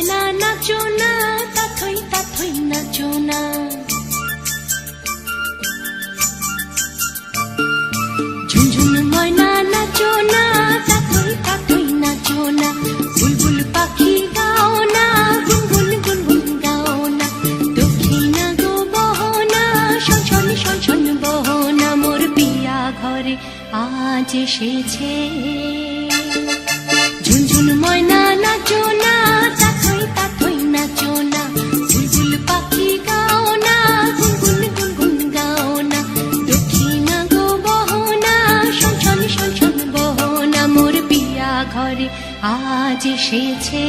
ময়না নাচো না, তাথই তাথই নাচো না। ঝুনঝুন ময়না, নাচো না, তাথই তাথই নাচো না। বুলবুল পাখি গাও না, গুনগুন না। দক্ষিণা গো বহনা শন শন বহনা, মোর পিয়া ঘরে আজ এসেছে। ঝুনঝুন ময়না ঘরে আজ এসেছে।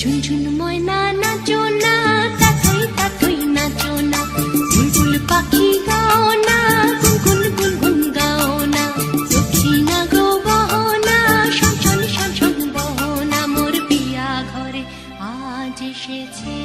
ঝুনঝুন ময়না নাচো না চোনা কাকই নাচো না। চোনা বুলবুল পাখি গাও না, গুনগুন গুনগুন গাও না। দক্ষিণা গো বহনা সঞ্চল সঞ্চল বহনা। মোর বিয়া ঘরে আজ এসেছে।